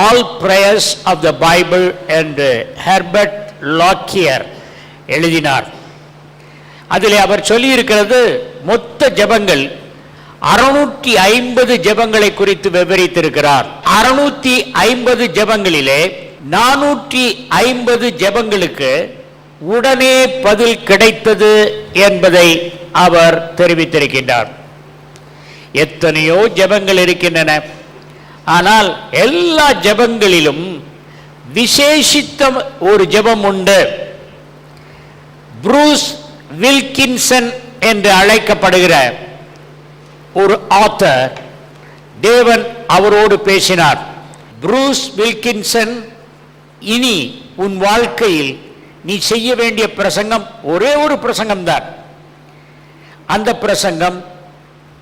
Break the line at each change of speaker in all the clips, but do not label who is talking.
All Prayers of the Bible என்று Herbert Lockyer எழுதினார். அதில் அவர் சொல்லியிருக்கிறது மொத்த ஜெபங்கள் அறுநூற்றி ஐம்பது ஜெபங்களை குறித்து விவரித்திருக்கிறார். அறுநூற்றி ஐம்பது ஜெபங்களிலே நானூற்றி ஐம்பது ஜெபங்களுக்கு உடனே பதில் கிடைத்தது என்பதை அவர் தெரிவித்திருக்கின்றார். எத்தனையோ ஜெபங்கள் இருக்கின்றன. ஆனால் எல்லா ஜெபங்களிலும் விசேஷித்த ஒரு ஜெபம் உண்டு. புரூஸ் வில்கின்சன் என்று அழைக்கப்படுகிற ஒரு ஆத்தர் தேவன் அவரோடு பேசினார் புரூஸ் வில்கின்சன் இனி உன் வாழ்க்கையில் நீ செய்ய வேண்டிய பிரசங்கம் ஒரே ஒரு பிரசங்கம் தான். அந்த பிரசங்கம்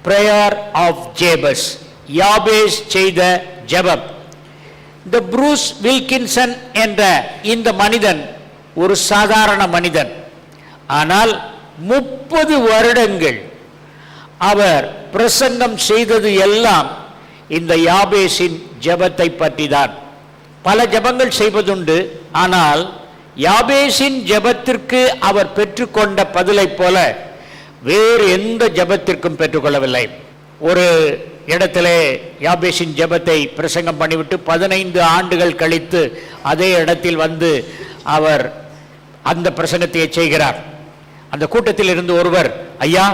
பிரேயர் ஆஃப் ஜேபஸ் யாபேஸ் செய்த ஜபம். இந்த புரூஸ் வில்கின்சன் என்ற இந்த மனிதன் ஒரு சாதாரண மனிதன். ஆனால் முப்பது வருடங்கள் அவர் பிரசங்கம் செய்தது எல்லாம் இந்த யாபேஷின் ஜபத்தை பற்றி தான் பல ஜெபங்கள் செய்வதுண்டு ஆனால் யாபேஸின் ஜெபத்திற்கு அவர் பெற்றுக்கொண்ட பதிலைப் போல வேறு எந்த ஜெபத்திற்கும் பெற்றுக்கொள்ளவில்லை. ஒரு இடத்திலே யாபேஷின் ஜெபத்தை பிரசங்கம் பண்ணிவிட்டு பதினைந்து ஆண்டுகள் கழித்து அதே இடத்தில் வந்து அவர் அந்த பிரசங்கத்தை செய்கிறார். அந்த கூட்டத்தில் இருந்து ஒருவர் ஐயா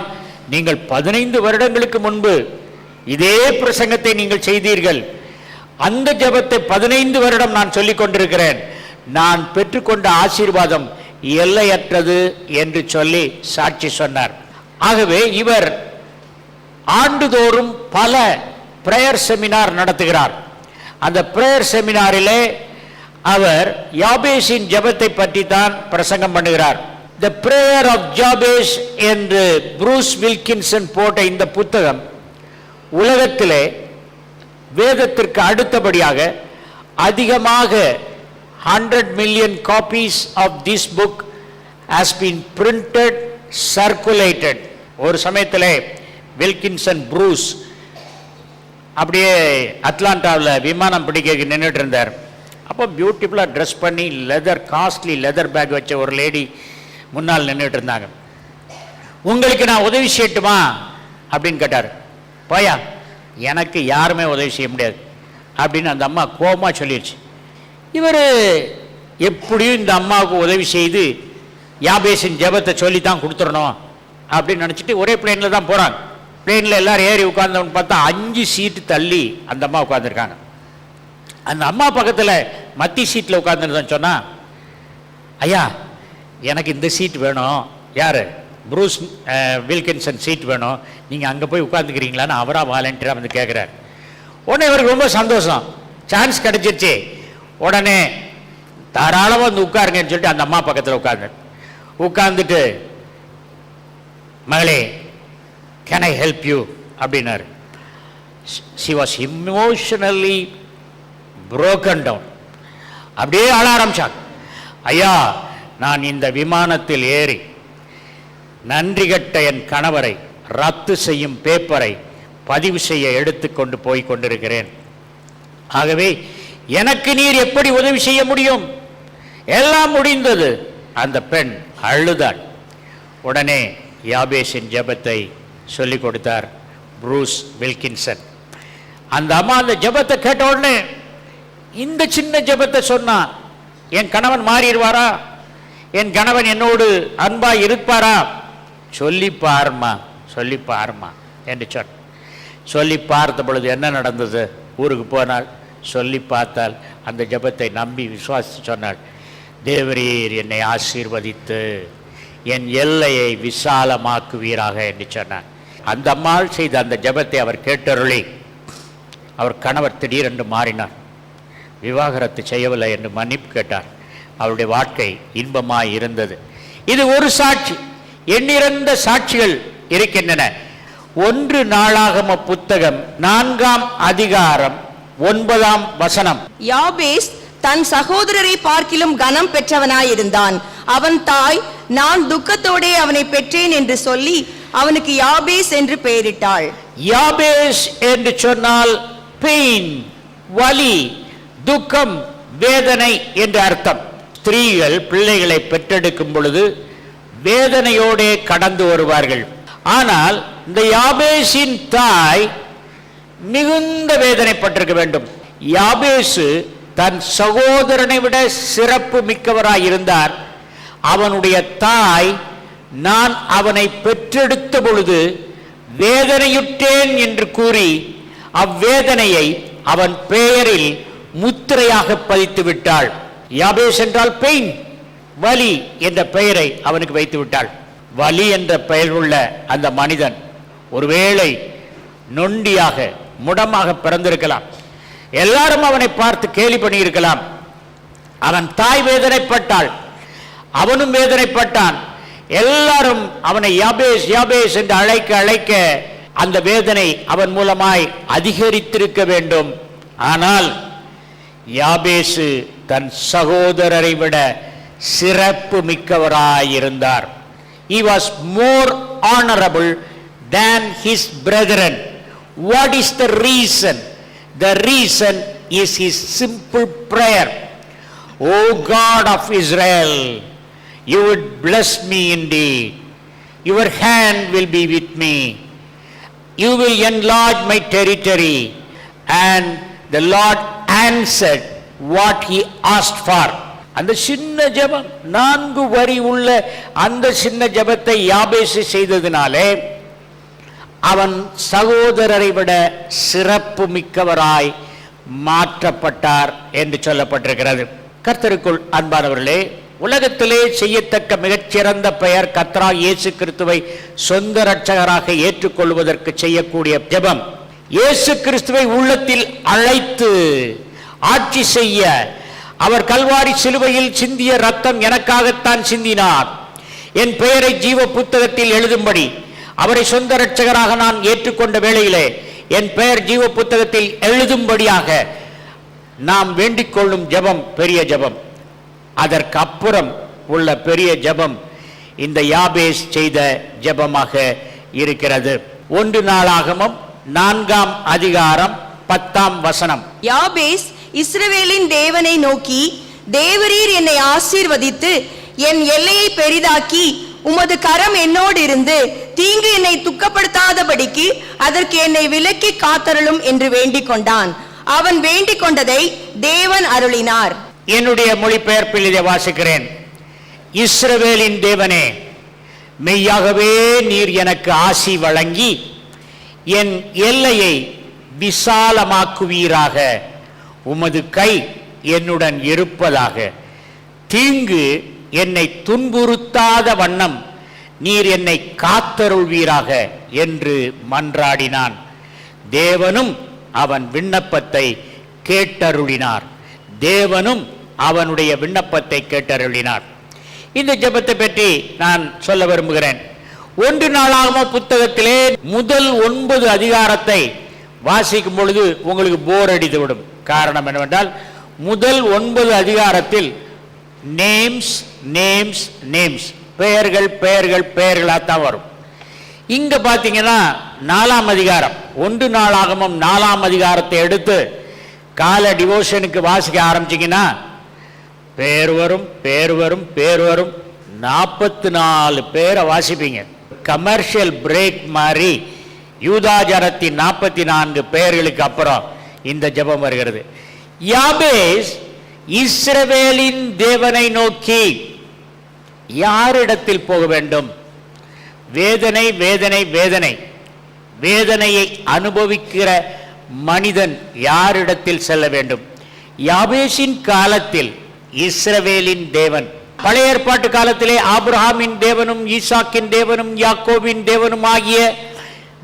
நீங்கள் பதினைந்து வருடங்களுக்கு முன்பு இதே பிரசங்கத்தை நீங்கள் செய்தீர்கள். அந்த ஜெபத்தை பதினைந்து வருடம் நான் சொல்லிக் கொண்டிருக்கிறேன். நான் பெற்றுக்கொண்ட ஆசீர்வாதம் எல்லையற்றது என்று சொல்லி சாட்சி சொன்னார். ஆகவே இவர் ஆண்டுதோறும் பல பிரேயர் செமினார் நடத்துகிறார். அந்த பிரேயர் செமினாரிலே அவர் யாபேஷின் ஜபத்தை பற்றி தான் பிரசங்கம் பண்ணுகிறார். த பிரேயர் ஆஃப் ஜாபேஷ் என்று ப்ரூஸ் வில்கின்சன் போட்ட இந்த புத்தகம் உலகத்திலே வேதத்திற்கு அடுத்தபடியாக அதிகமாக hundred million copies of this book has been printed circulated ஒரு சமயத்திலே வில்கின்சன் ப்ரூஸ். அப்படியே அட்லாண்டாவில் விமானம் பிடிக்க நின்றுட்டு இருந்தார் அப்போ பியூட்டிஃபுல்லாக ட்ரெஸ் பண்ணி லெதர் காஸ்ட்லி லெதர் பேக் வச்ச ஒரு லேடி முன்னால் நின்றுட்டு இருந்தாங்க உங்களுக்கு நான் உதவி செய்யட்டுமா? அப்படின்னு கேட்டார். போயா எனக்கு யாருமே உதவி செய்ய முடியாது. அப்படின்னு அந்த அம்மா கோபமாக சொல்லிடுச்சு இவர் எப்படியும் இந்த அம்மாவுக்கு உதவி செய்து யாபேசின் ஜெபத்தை சொல்லி தான் கொடுத்துடணும் அப்படின்னு நினச்சிட்டு ஒரே பிளேனில் தான் போகிறாங்க பிளேனில் எல்லாரும் ஏறி உட்கார்ந்தவன் பார்த்தா அஞ்சு சீட்டு தள்ளி அந்த அம்மா உட்காந்துருக்காங்க அந்த அம்மா பக்கத்தில் மத்தி சீட்டில் உட்காந்துருந்தேன்னு சொன்னால் ஐயா எனக்கு இந்த சீட் வேணும். யார்? ப்ரூஸ் வில்கின்சன் சீட் வேணும். நீங்கள் அங்கே போய் உட்காந்துக்கிறீங்களான்னு அவராக வாலண்டியராக வந்து கேட்குறாரு உடனே இவருக்கு ரொம்ப சந்தோஷம். சான்ஸ் கிடைச்சிருச்சு. உடனே தாராளமாக வந்து உட்காருங்கன்னு சொல்லிட்டு அந்த அம்மா பக்கத்தில் உட்காந்து உட்காந்துட்டு மகளே கேன் ஐ ஹெல்ப் யூ அப்படின்னாரு. She was emotionally broken down அப்படியே அழ ஆரம்பிச்சாங்க. ஐயா நான் இந்த விமானத்தில் ஏறி நன்றி கட்ட என் கணவரை ரத்து செய்யும் பேப்பரை பதிவு செய்ய எடுத்துக்கொண்டு போய் கொண்டிருக்கிறேன். ஆகவே எனக்கு நீர் எப்படி உதவி செய்ய முடியும்? எல்லாம் முடிந்தது. அந்த பெண் அழுதாள். உடனே யாபேஷின் ஜெபத்தை சொல்லிக் கொடுத்தார் ப்ரூஸ் வில்கின்சன். அந்த அம்மா அந்த ஜெபத்தை கேட்ட உடனே இந்த சின்ன ஜெபத்தை சொன்னா என் கணவன் மாறிடுவாரா? என் கணவன் என்னோடு அன்பா இருப்பாரா? சொல்லி பாருமா சொல்லி பாருமா என்று சொன்ன சொல்லி பார்த்த பொழுது என்ன நடந்தது? ஊருக்கு போனால் சொல்லி பார்த்தால் அந்த ஜெபத்தை நம்பி விசுவாசித்து சொன்னாள் தேவரீர் என்னை ஆசீர்வதித்து என் எல்லையை விசாலமாக்குவீராக என்று சொன்னார் அந்த அம்மாள் செய்த அந்த ஜெபத்தை அவர் கேட்டருளி. அவர் கணவர் திடீரென்று மாறினார். விவாகரத்து செய்யவில்லை என்று மன்னிப்பு கேட்டார். அவருடைய வாழ்க்கை இன்பமாய் இருந்தது. இது ஒரு சாட்சி. எண்ணிறந்த சாட்சிகள் இருக்கின்றன. ஒன்று நாளாகம புத்தகம் நான்காம் அதிகாரம் ஒன்பதாம் வசனம்.
யாபேஸ் தன் சகோதரரை பார்க்கிலும் கனம் பெற்றவனாயிருந்தான். அவன் தாய் நான் துக்கத்தோடே அவனை பெற்றேன் என்று சொல்லி அவனுக்கு யாபேஸ் என்று பெயரிட்டாள்.
யாபேஸ் என்று சொன்னால் பெயின் வலி துக்கம் வேதனை என்று அர்த்தம். ஸ்திரீகள் பிள்ளைகளை பெற்றெடுக்கும் பொழுது வேதனையோடே கடந்து வருவார்கள். ஆனால் இந்த யாபேஸின் தாய் மிகுந்த வேதனைப்பட்டிருக்க வேண்டும். யாபேசு தன் சகோதரனை விட சிறப்பு மிக்கவராய் இருந்தார் அவனுடைய தாய் நான் அவனை பெற்றெடுத்த பொழுது வேதனையுற்றேன் என்று கூறி அவ்வேதனையை அவன் பெயரில் முத்திரையாக பதித்து விட்டாள். யாபேஷ் என்றால் பெயின் வலி என்ற பெயரை அவனுக்கு வைத்து விட்டாள். வலி என்ற பெயர் உள்ள அந்த மனிதன் ஒருவேளை நொண்டியாக முடமாக பிறந்திருக்கலாம். எல்லாரும் அவனை பார்த்து கேலி பண்ணியிருக்கலாம். அவன் தாய் வேதனைப்பட்டாள். அவனும் வேதனைப்பட்டான். எல்லாரும் அவனை யாபேஸ் யாபேஸ் என்று அழைக்க அழைக்க அந்த வேதனை அவன் மூலமாய் அதிகரித்திருக்க வேண்டும் ஆனால் யாபேசு தன் சகோதரரை விட சிறப்பு மிக்கவராயிருந்தார் he was more honorable than his brethren what is the reason the reason is his simple prayer o god of israel you would bless me indeed your hand will be with me you will enlarge my territory and the lord answered what he asked for அந்த சின்ன ஜபம் நான்கு வரி உள்ள அந்த சின்ன ஜபத்தை யாபேசு செய்ததினாலே அவன் சகோதரரை விட சிறப்பு மிக்கவராய் மாற்றப்பட்டார் என்று சொல்லப்பட்டிருக்கிறது கர்த்தருக்குள் அன்பானவர்களே உலகத்திலே செய்யத்தக்க மிகச்சிறந்த பெயர் கத்ரா இயேசு கிறிஸ்துவை சொந்த ரட்சகராக ஏற்றுக்கொள்வதற்கு செய்யக்கூடிய ஜெபம். இயேசு கிறிஸ்துவை உள்ளத்தில் அழைத்து ஆட்சி செய்ய அவர் கல்வாரி சிலுவையில் சிந்திய ரத்தம் எனக்காகத்தான் சிந்தினார். என் பெயரை ஜீவ புத்தகத்தில் எழுதும்படி அவரை சொந்த ரட்சகராக நான் ஏற்றுக்கொண்ட வேளையிலே என் பெயர் ஜீவ புத்தகத்தில் எழுதும்படியாக நாம் வேண்டிக் கொள்ளும் ஜெபம் பெரிய ஜெபம். அதற்கு அப்புறம் உள்ள பெரிய ஜெபம் இந்த யாபேஸ் செய்த ஜெபமாக இருக்கிறது. ஒன்று நாளாகமும் நான்காம் அதிகாரம் பத்தாம் வசனம்.
யாபேஸ் இஸ்ரவேலின் தேவனை நோக்கி தேவரீர் என்னை ஆசீர்வதித்து என் எல்லையை பெரிதாக்கி உமது கரம் என்னோடு இருந்து தீங்கு என்னை துக்கப்படுத்தாதபடிக்கு அதற்கு என்னை விலக்கி காத்தருளும் என்று வேண்டிக் கொண்டான். அவன் வேண்டிக் கொண்டதை தேவன் அருளினார்.
என்னுடைய மொழிபெயர்ப்பில் இதை வாசிக்கிறேன். இஸ்ரவேலின் தேவனே மெய்யாகவே நீர் எனக்கு ஆசி வழங்கி என் எல்லையை விசாலமாக்குவீராக. உமது கை என்னுடன் இருப்பதாக. தீங்கு என்னை துன்புறுத்தாத வண்ணம் நீர் என்னை காத்தருள்வீராக என்று மன்றாடினான். தேவனும் அவன் விண்ணப்பத்தை கேட்டருளினார். தேவனும் அவனுடைய விண்ணப்பத்தை கேட்டருளினார். இந்த ஜபத்தை பற்றி நான் சொல்ல விரும்புகிறேன். ஒன்று நாளாகம புத்தகத்திலே முதல் ஒன்பது அதிகாரத்தை வாசிக்கும் பொழுது உங்களுக்கு போர் அடித்து விடும் காரணம் என்னவென்றால் முதல் ஒன்பது அதிகாரத்தில் நேம்ஸ் நேம்ஸ் நேம்ஸ் பெயர்கள் பெயர்கள் பெயர்களாக தான் வரும். இங்க பார்த்தீங்கன்னா நாலாம் அதிகாரம். ஒன்று நாளாகமும் நாலாம் அதிகாரத்தை எடுத்து கால டிவோஷனுக்கு வாசிக்க ஆரம்பிச்சிங்கன்னா பேர் வரும் பேர் வரும் பேர் வரும். நாற்பத்தி நாலு பேரை வாசிப்பீங்க. கமர்ஷியல் பிரேக் மாதிரி யூதாஜரத்தின் நாற்பத்தி நான்கு பெயர்களுக்கு அப்புறம் இந்த ஜெபம் வருகிறது. யாபேஸ் இஸ்ரவேலின் தேவனை நோக்கி யாரிடத்தில் போக வேண்டும்? வேதனை வேதனை வேதனை. வேதனையை அனுபவிக்கிற மனிதன் யாரிடத்தில் செல்ல வேண்டும்? யாபேஷின் காலத்தில் இஸ்ரவேலின் தேவன். பழைய ஏற்பாட்டு காலத்திலே ஆபிரகாமின் தேவனும் ஈசாக்கின் தேவனும் யாக்கோவின் தேவனும் ஆகிய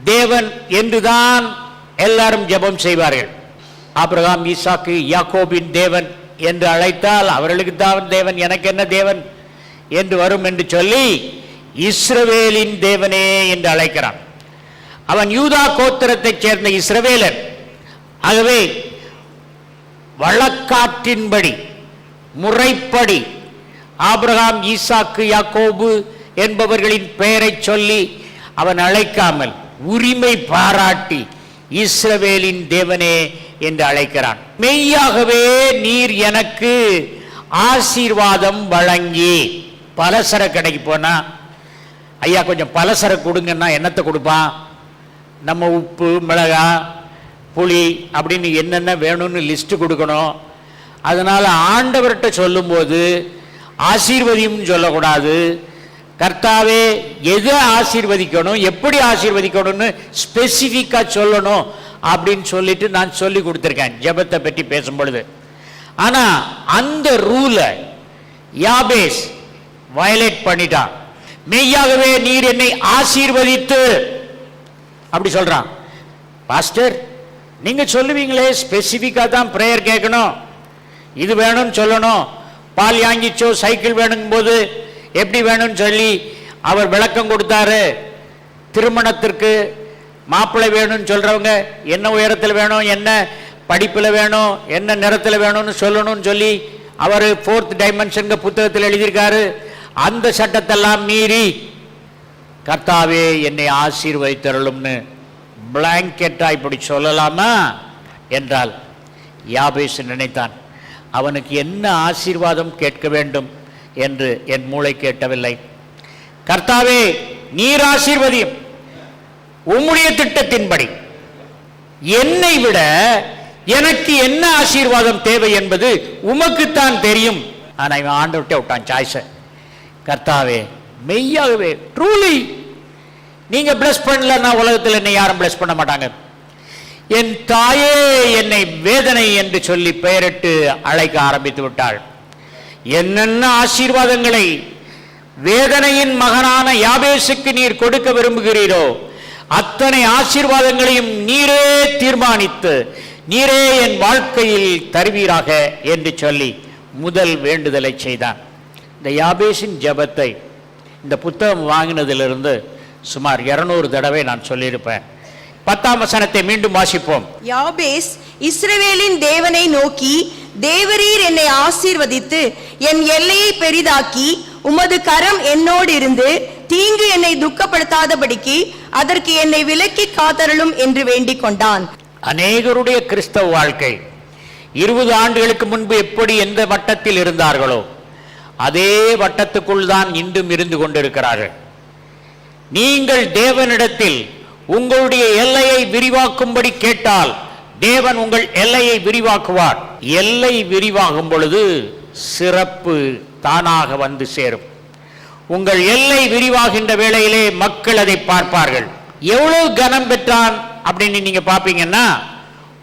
தேவன் என்றுதான் எல்லாரும் ஜெபம் செய்வார்கள். ஆபிரகாம் ஈசாக்கு யாக்கோபின் தேவன் என்று அழைத்தால் அவர்களுக்கு தான் தேவன் எனக்கு என்ன தேவன் என்று வரும் என்று சொல்லி இஸ்ரவேலின் தேவனே என்று அழைக்கிறான். அவன் யூதா கோத்திரத்தைச் சேர்ந்த இஸ்ரவேலன். ஆகவே வழக்காற்றின்படி முறைப்படி. ஆபிரகாம் ஈசாக்கு யாக்கோபு என்பவர்களின் பெயரைச் சொல்லி அவன் அழைக்காமல் உரிமை பாராட்டி இஸ்ரவேலின் தேவனே என்று அழைக்கிறான். மெய்யாகவே நீர் எனக்கு ஆசீர்வாதம் வழங்கி. பலசர கடைக்கு போனா ஐயா கொஞ்சம் பலசர கொடுங்கன்னா என்னத்தை கொடுப்பான்? நம்ம உப்பு மிளகா புளி அப்படின்னு என்னென்ன வேணும்னு லிஸ்ட் கொடுக்கணும். அதனால் ஆண்டவர்கிட்ட சொல்லும்போது ஆசீர்வதியும் சொல்லக்கூடாது. கர்த்தாவே எதை ஆசீர்வதிக்கணும் எப்படி ஆசீர்வதிக்கணும்னு ஸ்பெசிஃபிக்காக சொல்லணும் அப்படின்னு சொல்லிட்டு நான் சொல்லி கொடுத்துருக்கேன் ஜெபத்தை பற்றி பேசும் பொழுது அந்த ரூலை யாபேஸ் வயலேட் பண்ணிட்டான். மெய்யாகவே நீர் என்னை ஆசீர்வதித்து அப்படி சொல்றான். பாஸ்டர் நீங்க சொல்லுவீங்களே ஸ்பெசிஃபிக்காக தான் ப்ரேயர் கேட்கணும். இது வேணும்னு சொல்லணும். பால் யாங்கிச்சோ சைக்கிள் வேணுங்கும்போது எப்படி வேணும்னு சொல்லி அவர் விளக்கம் கொடுத்தாரு. திருமணத்திற்கு மாப்பிள்ளை வேணும்னு சொல்கிறவங்க என்ன உயரத்தில் வேணும் என்ன படிப்பில் வேணும் என்ன நிறத்தில் வேணும்னு சொல்லணும்னு சொல்லி அவர் ஃபோர்த் டைமென்ஷனுங்க புத்தகத்தில் எழுதியிருக்காரு. அந்த சட்டத்தெல்லாம் மீறி கர்த்தாவே என்னை ஆசீர்வதித்தருளும்னு பிளாங்கெட்டாக இப்படி சொல்லலாமா? என்றால் யாபேஸ் நினைத்தான். அவனுக்கு என்ன ஆசீர்வாதம் கேட்க வேண்டும் என்று என் மூளை கேட்டவில்லை. கர்த்தாவே நீர் ஆசீர்வதியும். உம்முடைய திட்டத்தின்படி. என்னை விட எனக்கு என்ன ஆசீர்வாதம் தேவை என்பது உமக்குத்தான் தெரியும். ஆனா இவன் ஆண்டவர்கிட்ட விட்டான் சாய்ஸை கர்த்தாவே மெய்யாகவே ட்ரூலி நீங்க பிளஸ் பண்ணலன்னா உலகத்தில் என்னை யாரும் பிளஸ் பண்ண மாட்டாங்க. என் தாயே என்னை வேதனை என்று சொல்லி பெயரிட்டு அழைக்க ஆரம்பித்து விட்டாள். என்னென்ன ஆசீர்வாதங்களை வேதனையின் மகனான யாபேசுக்கு நீர் கொடுக்க விரும்புகிறீரோ அத்தனை ஆசீர்வாதங்களையும் நீரே தீர்மானித்து நீரே என் வாழ்க்கையில் தருவீராக என்று சொல்லி முதல் வேண்டுதலை செய்தான். இந்த யாபேஷின் ஜெபத்தை இந்த புத்தகம் வாங்கினதிலிருந்து சுமார் இருநூறு தடவை நான் சொல்லியிருப்பேன். பத்தாம் வசனத்தை மீண்டும் வாசிப்போம்.
யாபேஸ் இஸ்ரவேலின் தேவனை நோக்கி தேவரீர் என்னை ஆசீர்வதித்து என் எல்லையை பெரிதாக்கி உமது கரம் என்னோடு இருந்து தீங்கு என்னை துக்கப்படுத்தாதபடிக்கு அதற்கு என்னை விலக்கி காத்தருளும் என்று வேண்டிக் கொண்டான்.
அநேகருடைய கிறிஸ்தவ வாழ்க்கை இருபது ஆண்டுகளுக்கு முன்பு எப்படி எந்த வட்டத்தில் இருந்தார்களோ அதே வட்டத்துக்குள் தான் இன்றும் இருந்து கொண்டிருக்கிறார்கள். நீங்கள் தேவனிடத்தில் உங்களுடைய எல்லையை விரிவாக்கும்படி கேட்டால் தேவன் உங்கள் எல்லையை விரிவாக்குவார். எல்லை விரிவாகும் பொழுது சிறப்பு தானாக வந்து சேரும். உங்கள் எல்லை விரிவாகின்ற வேளையிலே மக்கள் அதை பார்ப்பார்கள். எவ்வளவு கனம் பெற்றான் அப்படின்னு நீங்க பாப்பீங்கன்னா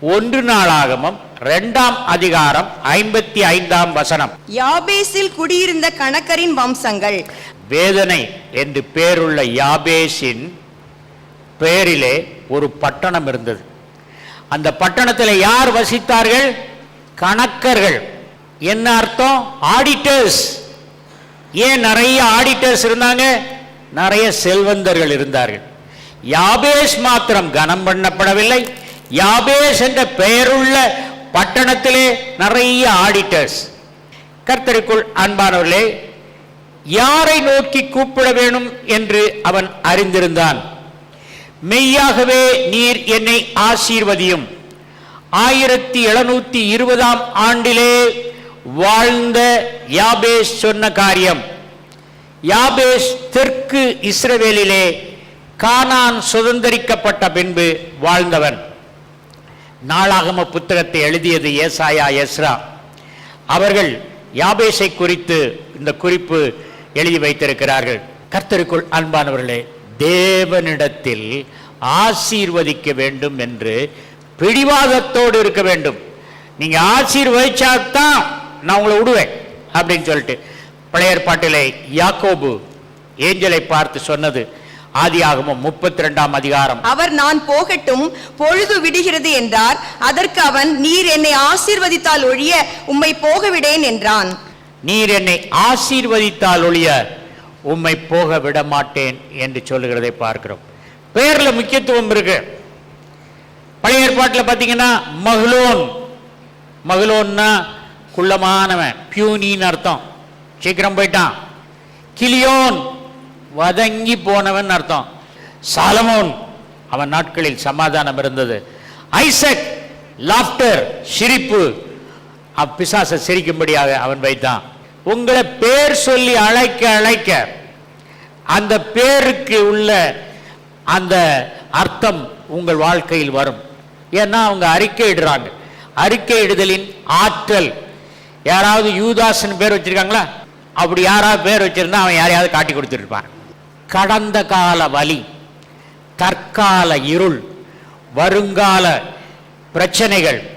ஒன்று நாளாகமம் இரண்டாம் அதிகாரம் ஐம்பத்தி ஐந்தாம் வசனம்.
யாபேசில் குடியிருந்த கணக்கரின் வம்சங்கள்.
வேதனை என்று பேருள்ள யாபேசின் பெயரிலே ஒரு பட்டணம் இருந்தது. அந்த பட்டணத்தில் யார் வசித்தார்கள்? கணக்கர்கள். என்ன அர்த்தம்? ஆடிட்டர்ஸ் ஏன் நிறைய ஆடிட்டர்ஸ் இருந்தாங்க? நிறைய செல்வந்தர்கள் இருந்தார்கள். யாபேஷ் மாத்திரம் கனம் பண்ணப்படவில்லை. யாபேஷ் என்ற பெயருள்ள பட்டணத்திலே நிறைய ஆடிட்டர்ஸ் கர்த்தருக்குள் அன்பானவர்களே யாரை நோக்கி கூப்பிட வேணும் என்று அவன் அறிந்திருந்தான். மெய்யாகவே நீர் என்னை ஆசீர்வதியும். ஆயிரத்தி எழுநூத்தி இருபதாம் ஆண்டிலே வாழ்ந்த யாபேஷ் சொன்ன காரியம். யாபேஷ் தெற்கு இஸ்ரவேலிலே கானான் சுதந்தரிக்கப்பட்ட பின்பு வாழ்ந்தவன். நாளாகம புத்தகத்தை எழுதியது ஏசாயா எஸ்ரா. அவர்கள் யாபேஷை குறித்து இந்த குறிப்பு எழுதி வைத்திருக்கிறார்கள். கர்த்தருக்குள் அன்பானவர்களே தேவனிடத்தில் ஆசீர்வதிக்க வேண்டும் என்று பிடிவாதத்தோடு இருக்க வேண்டும். நீங்க ஆசீர்வதிச்சாதான் நான் உங்களை விடுவேன் அப்படின்னு சொல்லிட்டு பழைய ஏற்பாட்டிலே யாக்கோபு ஏஞ்சலை பார்த்து சொன்னது. ஆதியாகமம் முப்பத்தி ரெண்டாம் அதிகாரம்.
அவர் நான் போகட்டும் பொழுது விடுகிறது என்றார். அதற்கு அவன் நீர் என்னை ஆசீர்வதித்தால் ஒழிய உம்மை போக விடேன் என்றான்.
நீர் என்னை ஆசீர்வதித்தால் ஒழிய உம்மை போக விட மாட்டேன் என்று சொல்லுகிறதை பார்க்கிறோம். பேரில் முக்கியத்துவம் இருக்கு. பழைய ஏற்பாட்டில் பார்த்தீங்கன்னா மகளோன் மகளோன்னா குள்ளமானவன் பியூனின்னு அர்த்தம். சீக்கிரம் போயிட்டான். கிளியோன் வதங்கி போனவன் அர்த்தம். சாலமோன் அவன் நாட்களில் சமாதானம் இருந்தது. ஐசக் லாஃப்டர் சிரிப்பு. அப்பிசாசை சிரிக்கும்படியாக அவன் வைத்தான். உங்களை பேர் சொல்லி அழைக்க அழைக்க. அந்த பேருக்கு உள்ள அந்த அர்த்தம் உங்கள் வாழ்க்கையில் வரும். ஏன்னா அவங்க அறிக்கையிடுறாங்க அறிக்கையிடுதலின் ஆற்றல். யாராவது யூதாசன் பேர் வச்சிருக்காங்களா? அப்படி யாராவது பேர் வச்சிருந்தா அவன் யாரையாவது காட்டி கொடுத்துருப்பான். கடந்த கால வலி தற்கால இருள் வருங்கால பிரச்சனைகள்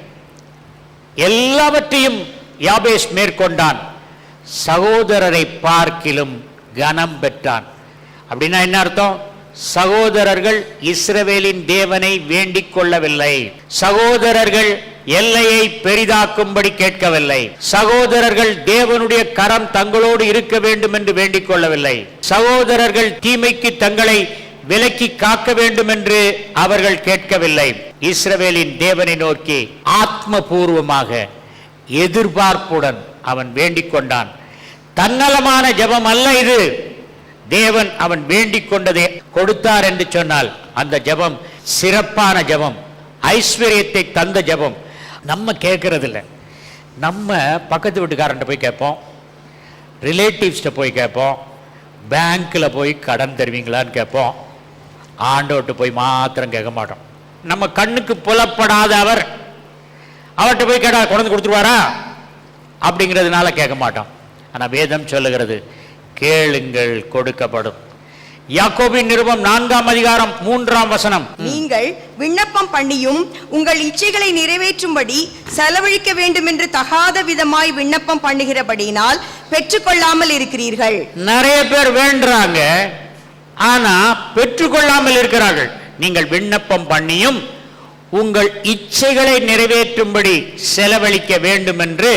எல்லாவற்றையும் யாபேஸ் மேற்கொண்டான். சகோதரரை பார்க்கிலும் கனம் பெற்றான். அப்படின்னா என்ன அர்த்தம்? சகோதரர்கள் இஸ்ரவேலின் தேவனை வேண்டிக் கொள்ளவில்லை. சகோதரர்கள் எல்லையை பெரிதாக்கும்படி கேட்கவில்லை. சகோதரர்கள் தேவனுடைய கரம் தங்களோடு இருக்க வேண்டும் என்று வேண்டிக் கொள்ளவில்லை. சகோதரர்கள் தீமைக்கு தங்களை விலக்கி காக்க வேண்டும் என்று அவர்கள் கேட்கவில்லை. இஸ்ரவேலின் தேவனை நோக்கி ஆத்மபூர்வமாக எதிர்பார்ப்புடன் அவன் வேண்டிக் கொண்டான் தன்னலமான ஜெபம் அல்ல இது. தேவன் அவன் வேண்டிக் கொண்டதை கொடுத்தார் என்று சொன்னால் அந்த ஜெபம் சிறப்பான ஜெபம் ஐஸ்வர்யத்தை தந்த ஜெபம். நம்ம கேட்கறதில்ல. நம்ம பக்கத்து வீட்டுக்காரன்ட்ட போய் கேட்போம். ரிலேட்டிவ்ஸ்கிட்ட போய் கேட்போம். பேங்க்கில் போய் கடன் தருவீங்களான்னு கேட்போம். ஆண்டோட்டு போய் மாத்திரம் கேட்க மாட்டோம். நம்ம கண்ணுக்கு புலப்படாத அவர் அவர்கிட்ட போய் கேட்டால் குழந்தை கொடுத்துருவாரா? அப்படிங்கிறதுனால கேட்க மாட்டோம் ஆனா வேதம் சொல்லுகிறது கேளுங்கள் கொடுக்கப்படும். யாக்கோபின் நிருபம் நான்காம் அதிகாரம் மூன்றாம் வசனம்.
நீங்கள் விண்ணப்பம் பண்ணியும் உங்கள் இச்சைகளை நிறைவேற்றும்படி செலவழிக்க வேண்டும் என்று தகாத விதமாய் விண்ணப்பம் பண்ணுகிறபடியினால் பெற்றுக்கொள்ளாமல் இருக்கிறீர்கள்.
நிறைய பேர் வேண்டுறாங்க ஆனா பெற்றுக்கொள்ளாமல் இருக்கிறார்கள். நீங்கள் விண்ணப்பம் பண்ணியும் உங்கள் இச்சைகளை நிறைவேற்றும்படி செலவழிக்க வேண்டும் என்று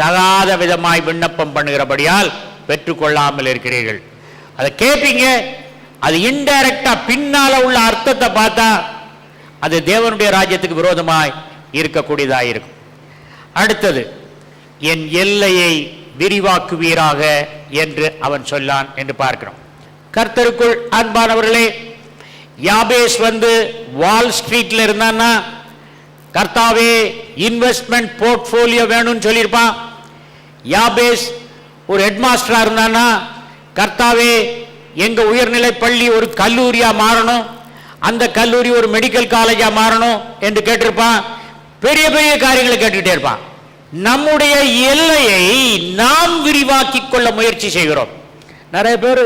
தகாத விதமாய் விண்ணப்பம் பண்ணுகிறபடியால் பெற்றுக்கொள்ளாமல் இருக்கிறீர்கள். அதை கேட்பீங்க அது இன்டைரக்டா பின்னால உள்ள அர்த்தத்தை பார்த்தா அது தேவனுடைய ராஜ்யத்துக்கு விரோதமாய் இருக்கக்கூடியதாக இருக்கும். அடுத்தது என் எல்லையை விரிவாக்குவீராக என்று அவன் சொல்லான் என்று பார்க்கிறோம். கர்த்தருக்குள் அன்பானவர்களே யாபேஸ் வந்து வால் ஸ்ட்ரீட்ல இருந்தான்னா கர்த்தாவே இன்வெஸ்ட்மெண்ட் போர்ட்ஃபோலியோ வேணும்னு சொல்லியிருப்பான். யாபேஸ் ஒரு ஹெட்மாஸ்டரா இருந்தானா கர்த்தாவே எங்கள் உயர்நிலை பள்ளி ஒரு கல்லூரியாக மாறணும் அந்த கல்லூரி ஒரு மெடிக்கல் காலேஜாக மாறணும் என்று கேட்டிருப்பான். பெரிய பெரிய காரியங்களை கேட்டுக்கிட்டே இருப்பான். நம்முடைய எல்லையை நாம் விரிவாக்கி கொள்ள முயற்சி செய்கிறோம். நிறைய பேர்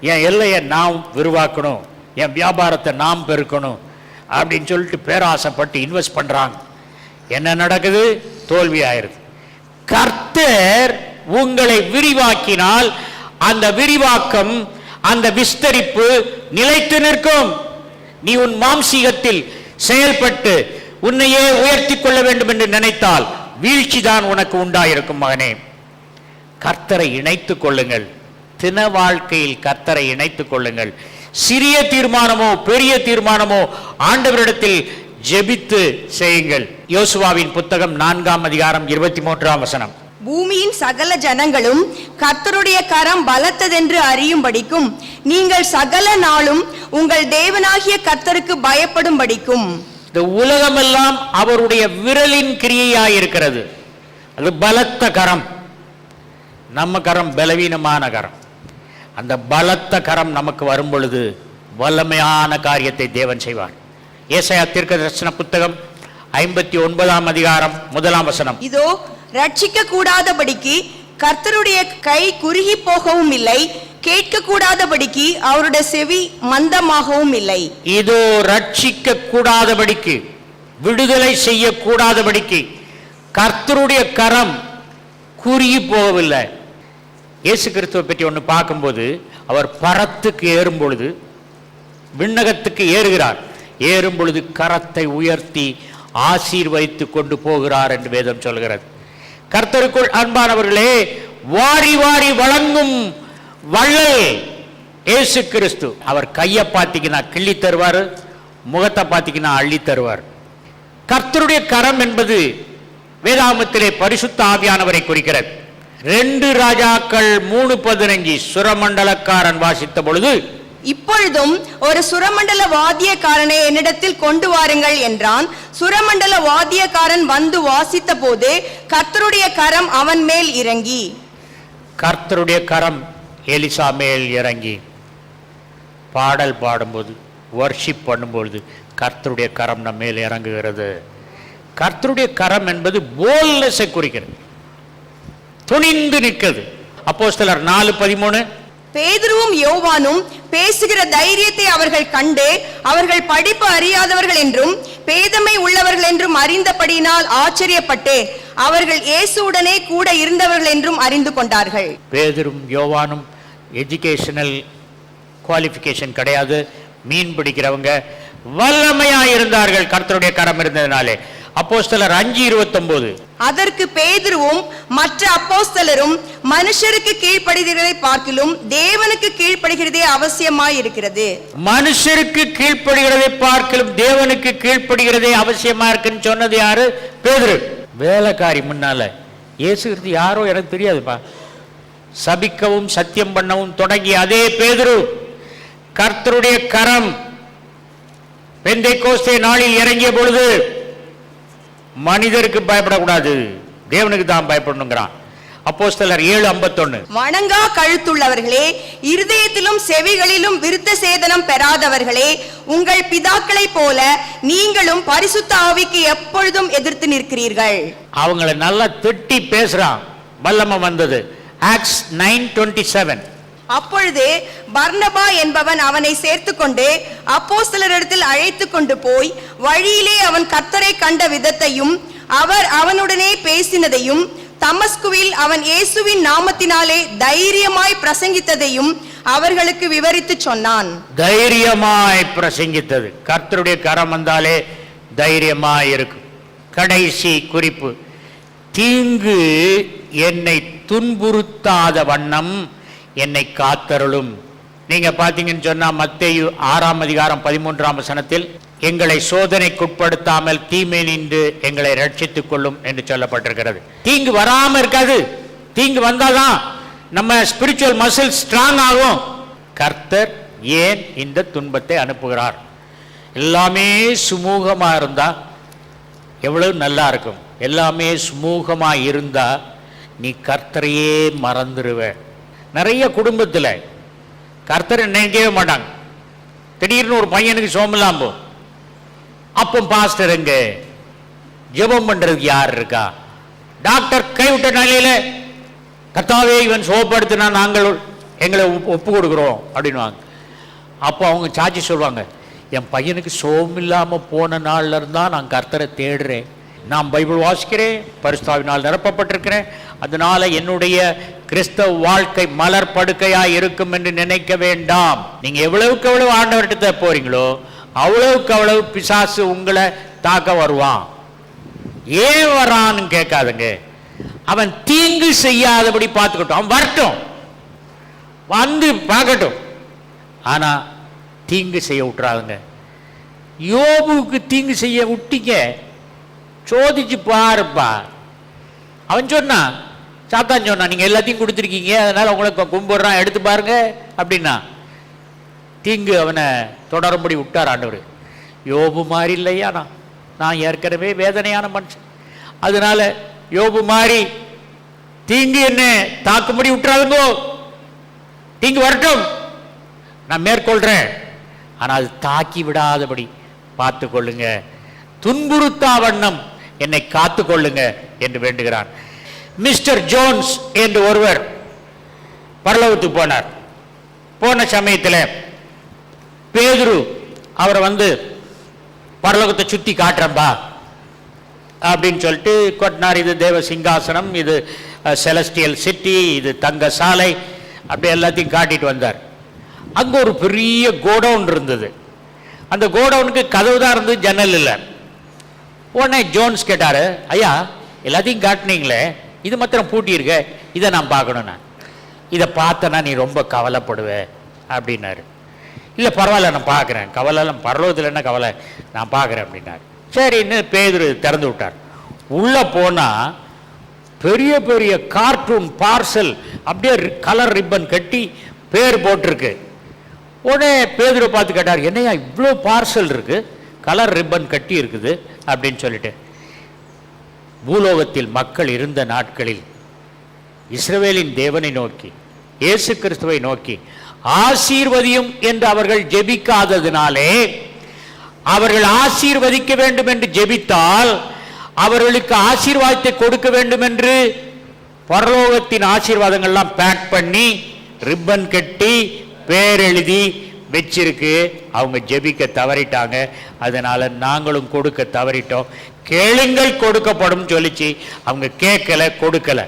என் எல்லையை நாம் விரிவாக்கணும் என் வியாபாரத்தை நாம் பெருக்கணும் அப்படின்னு சொல்லிட்டு பேராசைப்பட்டு இன்வெஸ்ட் பண்ணுறாங்க என்ன நடக்குது? தோல்வி ஆயிருது கர்த்தர் உங்களை விரிவாக்கினால் அந்த விரிவாக்கம் அந்த விஸ்தரிப்பு நிலைத்து நிற்கும். நீ உன் மாம்சீகத்தில் செயல்பட்டு உன்னையே உயர்த்தி கொள்ள வேண்டும் என்று நினைத்தால் வீழ்ச்சிதான் உனக்கு உண்டாயிருக்கும் மகனே. கர்த்தரை இணைத்துக் கொள்ளுங்கள். தின வாழ்க்கையில் கர்த்தரை இணைத்துக் கொள்ளுங்கள். சிறிய தீர்மானமோ பெரிய தீர்மானமோ ஆண்டவரிடத்தில் ஜெபித்து செய்யுங்கள். யோசுவாவின் புத்தகம் நான்காம் அதிகாரம் இருபத்தி மூன்றாம் வசனம்.
பூமியின் சகல ஜனங்களும் கர்த்தருடைய கரம் பலத்ததென்று அறியும்படிக்கும் நீங்கள் சகல நாளும் உங்கள் தேவனாகிய கர்த்தருக்கு பயப்படும்படிக்கும்.
இந்த உலகமெல்லாம் அவருடைய விரலின் கிரியையாயிருக்கிறது. அது பலத்த கரம். நம்ம கரம் பலவீனமான கரம். அந்த பலத்த கரம் நமக்கு வரும் பொழுது வல்லமையான காரியத்தை தேவன் செய்வார். ஏசாயா தீர்க்க தரிசன புத்தகம் ஐம்பத்தி ஒன்பதாம் அதிகாரம் முதலாம் வசனம்.
இதோ ரட்சிக்க கூடாதபடிக்கு கர்த்தருடைய கை குறுகி போகவும் இல்லை கேட்க கூடாதபடிக்கு அவருடைய செவி மந்தமாகவும் இல்லை.
இதோ ரட்சிக்க கூடாதபடிக்கு விடுதலை செய்யக்கூடாதபடிக்கு கர்த்தருடைய கரம் குறுகி போகவில்லை. இயேசு கிறிஸ்துவை பற்றி ஒன்று பார்க்கும்போது அவர் பரத்துக்கு ஏறும் பொழுது விண்ணகத்துக்கு ஏறுகிறார். ஏறும் பொழுது கரத்தை உயர்த்தி ஆசீர்வதித்து கொண்டு போகிறார் என்று வேதம் சொல்கிறது. கர்த்தருக்குள் அன்பானவர்களே வாரி வாரி வழங்கும் வள்ளல் ஏசு கிறிஸ்து. அவர் கையை பார்த்தீங்கன்னா கிள்ளி தருவார் முகத்தை பார்த்தீங்கன்னா அள்ளி தருவார். கர்த்தருடைய கரம் என்பது வேதாமத்திலே பரிசுத்த ஆவியானவரை குறிக்கிறது. ரெண்டு ராஜாக்கள் மூணு பதினஞ்சு சுரமண்டலக்காரன் வாசித்த பொழுது
இப்பொழுதும் ஒரு சுரமண்டல வாத்தியக்காரனை என்னிடத்தில் கொண்டு வாருங்கள் என்றான். சுரமண்டல வாத்தியக்காரன் வந்து வாசித்த போது கர்த்தருடைய கரம் அவன் மேல் இறங்கி.
கர்த்தருடைய கரம் எலிசா மேல் இறங்கி. பாடல் பாடும்போது வர்ஷிப் பண்ணும்பொழுது கர்த்தருடைய கரம் நம்ம மேல் இறங்குகிறது. கர்த்தருடைய கரம் என்பது போல்னஸை குறிக்கிறது. துணிந்து நிற்கிறது. அப்போஸ்தலர் நாலு பதிமூணு
பேதுருவும் யோவானும் பேசுகிற தைரியத்தை அவர்கள் கண்டு அவர்கள் படிப்பு அறியாதவர்கள் என்றும் பேதமை உள்ளவர்கள் என்றும் அறிந்தபடியினால் ஆச்சரியப்பட்டு அவர்கள் இயேசுவுடனே கூட இருந்தவர்கள் என்றும் அறிந்து கொண்டார்கள்.
பேதரும் யோவானும் எஜுகேஷனல் குவாலிஃபிகேஷன் கிடையாது. மீன் பிடிக்கிறவங்க வல்லமையா இருந்தார்கள். கர்த்தருடைய கரம் இருந்ததுனாலே. சிலர் அஞ்சு இருபத்தொன்பது
அதற்கு பேதுருவும் மற்ற அப்போஸ்தலரும் மனுஷருக்கு கீழ்ப்படுகிறதை பார்க்கிலும் தேவனுக்கு கீழ்ப்படுகிறதே அவசியமாய் இருக்கிறது
மனுஷருக்கு கீழ்ப்படுகிறதை பார்க்கலும் தேவனுக்கு கீழ்ப்படுகிறதே அவசியமா இருக்குன்னு சொன்னது யாரு? பேதுரு. வேலைக்காரி முன்னால. இயேசுகிறது யாரோ எனக்கு தெரியாதுப்பா. சபிக்கவும் சத்தியம் பண்ணவும் தொடங்கி அதே பேதுரு. கர்த்தருடைய கரம். பெந்தை கோஸ்தே நாளில் இறங்கிய பொழுது மனிதருக்கு பயப்படக்கூடாது. தேவனுக்கு தான் பயப்படணுங்கிறான். அப்போஸ்தலர் ஏழு ஐம்பத்தொன்னு.
வணங்கா கழுத்துள்ளவர்களே இருதயத்திலும் செவிகளிலும் விருத்த சேதனம் பெறாதவர்களே உங்கள் பிதாக்களைப் போல நீங்களும் பரிசுத்த ஆவிக்கு எப்பொழுதும் எதிர்த்து நிற்கிறீர்கள்.
அவங்கள நல்லா திட்டி பேசுறான். வல்லமை வந்தது. ஆக்ஸ் நைன் டுவெண்ட்டி செவன்
அப்பொழுது பர்ணபா என்பவன் அவனை சேர்த்து கொண்டு அப்போ சிலரிடத்தில் அழைத்து கொண்டு போய் வழியிலே அவன் கர்த்தரை கண்ட விதத்தையும் அவர் அவனுடனே பேசினதையும் தமஸ்குவில் அவன் இயேசுவின் நாமத்தினாலே தைரியமாய் பிரசங்கித்ததையும் அவர்களுக்கு விவரித்து சொன்னான்.
தைரியமாய் பிரசங்கித்தது. கர்த்தருடைய கரம் வந்தாலே தைரியமாய் இருக்கும். கடைசி குறிப்பு. தீங்கு என்னை துன்புறுத்தாத வண்ணம் என்னை காத்தருளும். நீங்க பாத்தீங்கன்னு சொன்னா மத்தேயு ஆறாம் அதிகாரம் பதிமூன்றாம் வசனத்தில் எங்களை சோதனைக்குட்படுத்தாமல் தீமை நின்று எங்களை ரட்சித்துக் கொள்ளும் என்று சொல்லப்பட்டிருக்கிறது. தீங்கு வராம இருக்காது. தீங்கு வந்தாதான் நம்ம ஸ்பிரிச்சுவல் மசில் ஸ்ட்ராங் ஆகும். கர்த்தர் ஏன் இந்த துன்பத்தை அனுப்புகிறார்? எல்லாமே சுமூகமா இருந்தா எவ்வளவு நல்லா இருக்கும். எல்லாமே சுமூகமா இருந்தா நீ கர்த்தரையே மறந்துடுவ நிறைய குடும்பத்தில் கர்த்தரை நினைக்கவே மாட்டாங்க. திடீர்னு ஒரு பையனுக்கு சோமலாம் போ. அப்போ பாஸ்டர் எங்க? ஜெபம் பண்றதுக்கு யார் இருக்கா? டாக்டர் கைவிட்ட நிலையில கர்த்தாவே இவன் சோப்படுத்தினா நாங்கள் எங்களை ஒப்பு- ஒப்பு கொடுக்குறோம் அப்படின்வாங்க அப்போ அவங்க சாட்சி சொல்லுவாங்க என் பையனுக்கு சோம் போன நாள்ல இருந்தா நான் கர்த்தரை தேடுறேன். நான் பைபிள் வாசிக்கிறேன் பரிசுத்தாவினால் நிரப்பப்பட்டிருக்கிறேன். அதனால என்னுடைய கிறிஸ்தவ வாழ்க்கை மலர் படுக்கையாக இருக்கும் என்று நினைக்க வேண்டாம். நீங்க எவ்வளவுக்கு எவ்வளவு ஆண்டவர்கிட்ட போறீங்களோ அவ்வளவுக்கு அவ்வளவு பிசாசு உங்களை தாக்க வருவான். ஏன் வரான்னு கேட்காதுங்க. அவன் தீங்கு செய்யாதபடி பார்த்துக்கட்டும். அவன் வரட்டும். வந்து பார்க்கட்டும். ஆனா தீங்கு செய்ய விட்டுறாதுங்க. யோபுவுக்கு தீங்கு செய்ய விட்டீங்க. சோதிச்சு பாருப்பா. அவன் சொன்னான் சாத்தான் சொன்னான் நீங்கள் எல்லாத்தையும் கொடுத்துருக்கீங்க அதனால உங்களை கும்பிட்றான் எடுத்து பாருங்க அப்படின்னா. தீங்கு அவனை தொடரும்படி விட்டார் ஆண்டவர். யோபு மாதிரி இல்லையா நான்? நான் ஏற்கனவே வேதனையான மனுஷன். அதனால யோபு மாதிரி தீங்கு என்ன தாக்கும்படி விட்டுறாதுங்கோ. தீங்கு வரட்டும். நான் மேற்கொள்றேன். ஆனால் அது தாக்கி விடாதபடி பார்த்து கொள்ளுங்க துன்புறுத்தா வண்ணம் என்னை காத்து கொள்ளுங்க என்று வேண்டுகிறான். மிஸ்டர் ஜோன்ஸ் என்று ஒருவர் பரலோகத்துக்கு போனார். போன சமயத்தில் பேதுரு அவரை வந்து பரலோகத்தை சுற்றி காட்டுறம்பா அப்படின்னு சொல்லிட்டு கொட்டினார். இது தேவ சிங்காசனம் இது செலஸ்டியல் சிட்டி இது தங்க சாலை அப்படி எல்லாத்தையும் காட்டிட்டு வந்தார். அங்கே ஒரு பெரிய கோடவுன் இருந்தது. அந்த கோடவுனுக்கு கதவு தான் இருந்தது ஜன்னல் இல்லை. உடனே ஜோன்ஸ் கேட்டார் ஐயா எல்லாத்தையும் காட்டுனீங்களே இது மாத்திரம் பூட்டியிருக்க இதை நான் பார்க்கணுண்ணா இதை பார்த்தனா நீ ரொம்ப கவலைப்படுவே அப்படின்னாரு. இல்லை பரவாயில்ல நான் பார்க்குறேன். கவலைலாம் பரலோகத்தில் என்ன கவலை? நான் பார்க்குறேன் அப்படின்னாரு. சரின்னு பேதுரு திறந்து விட்டார். உள்ளே போனால் பெரிய பெரிய கார்ட்டூன் பார்சல் அப்படியே கலர் ரிப்பன் கட்டி பேர் போட்டிருக்கு. உடனே பேதுரை பார்த்து கேட்டார் என்னையா இவ்வளோ பார்சல் இருக்குது கலர் ரிப்பன் கட்டி இருக்குது. அப்படின்னு சொல்லிட்டு பூலோகத்தில் மக்கள் இருந்த நாட்களில் இஸ்ரவேலின் தேவனை நோக்கி இயேசு கிறிஸ்துவை நோக்கி ஆசீர்வதியும் என்று அவர்கள் ஜெபிக்காததினாலே அவர்கள் ஆசீர்வதிக்க வேண்டும் என்று ஜெபித்தால் அவர்களுக்கு ஆசீர்வாதத்தை கொடுக்க வேண்டும் என்று பரலோகத்தின் ஆசீர்வாதங்கள்லாம் பேக் பண்ணி ரிப்பன் கட்டி பேர் எழுதி வச்சிருக்கு. அவங்க ஜெபிக்க தவறிட்டாங்க. அதனால நாங்களும் கொடுக்க தவறிட்டோம். கேளுங்கள் கொடுக்கப்படும் சொல்லிச்சு. அவங்க கேட்கல கொடுக்கல.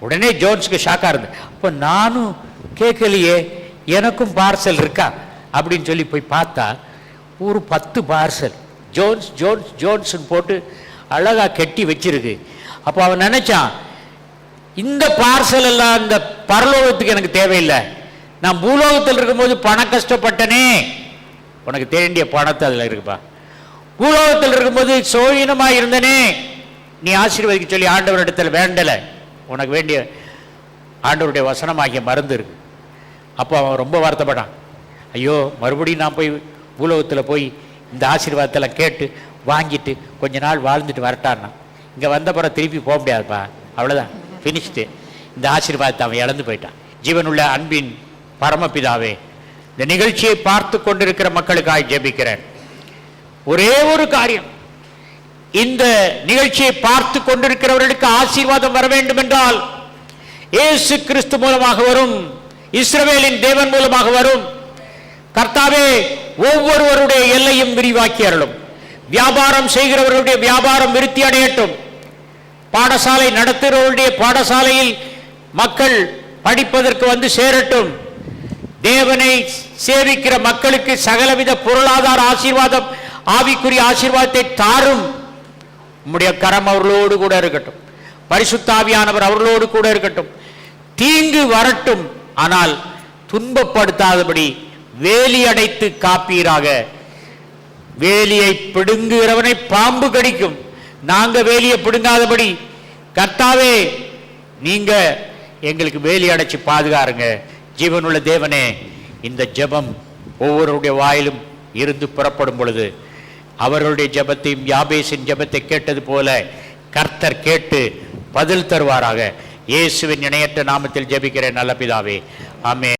உடனே ஜோன்ஸுக்கு ஷாக்காக இருந்து அப்போ நானும் கேட்கலையே எனக்கும் பார்சல் இருக்கா? அப்படின்னு சொல்லி போய் பார்த்தா ஒரு பத்து பார்சல் ஜோன்ஸ் ஜோன்ஸ் ஜோன்ஸுன்னு போட்டு அழகா கட்டி வச்சிருக்கு. அப்போ அவன் நினைச்சான் இந்த பார்சல் எல்லாம் இந்த பரலோகத்துக்கு எனக்கு தேவையில்லை. நான் பூலோகத்தில் இருக்கும்போது பணம் கஷ்டப்பட்டனே. உனக்கு தேண்டிய பணத்தை அதில் இருக்குப்பா. பூலோகத்தில் இருக்கும்போது சோயினமாக இருந்தனே. நீ ஆசீர்வதிக்க சொல்லி ஆண்டவரிடத்தில் வேண்டலை. உனக்கு வேண்டிய ஆண்டவருடைய வசனமாகிய மருந்து இருக்கு. அப்போ அவன் ரொம்ப வருத்தப்பட்டான். ஐயோ மறுபடியும் நான் போய் பூலோகத்தில் போய் இந்த ஆசீர்வாதத்தெல்லாம் கேட்டு வாங்கிட்டு கொஞ்ச நாள் வாழ்ந்துட்டு வரட்டான்னா. இங்கே வந்தப்புறம் திருப்பி போக முடியாதுப்பா. அவ்வளோதான் ஃபினிஷ்டு இந்த ஆசீர்வாதத்தை அவன் இழந்து போயிட்டான். ஜீவனுள்ள அன்பின் பரமபிதாவே இந்த நிகழ்ச்சியை பார்த்து கொண்டிருக்கிற மக்களுக்காக ஜெபிக்கிறேன். ஒரே ஒரு காரியம் இந்த நிகழ்ச்சியை பார்த்து கொண்டிருக்கிறவர்களுக்கு ஆசீர்வாதம் வர வேண்டும் என்றால் ஏசு கிறிஸ்து மூலமாக வரும் இஸ்ரவேலின் தேவன் மூலமாக வரும். கர்த்தாவே ஒவ்வொருவருடைய எல்லையும் விரிவாக்கி அருளும். வியாபாரம் செய்கிறவர்களுடைய வியாபாரம் விருத்தி அடையட்டும். பாடசாலை நடத்துகிறவருடைய பாடசாலையில் மக்கள் படிப்பதற்கு வந்து சேரட்டும். தேவனை சேவிக்கிற மக்களுக்கு சகலவித பொருளாதார ஆசீர்வாதம் ஆவிக்குரிய ஆசீர்வாதத்தை தாரும். உம்முடைய கரம் அவர்களோடு கூட இருக்கட்டும். பரிசுத்தாவியானவர் அவர்களோடு கூட இருக்கட்டும். தீங்கு வரட்டும் ஆனால் துன்பப்படுத்தாதபடி வேலி அடைத்து காப்பீராக. வேலியை பிடுங்குகிறவனை பாம்பு கடிக்கும். நாங்க வேலியை பிடுங்காதபடி கர்த்தாவே நீங்க எங்களுக்கு வேலி அடைச்சு பாதுகாருங்க. ஜீவனுள்ள தேவனே இந்த ஜெபம் ஒவ்வொருடைய வாயிலும் இருந்து புறப்படும் பொழுது அவர்களுடைய ஜெபத்தையும் யாபேசின் ஜெபத்தை கேட்டது போல கர்த்தர் கேட்டு பதில் தருவாராக. இயேசுவின் இணையற்ற நாமத்தில் ஜெபிக்கிறேன் நல்ல பிதாவே. ஆமே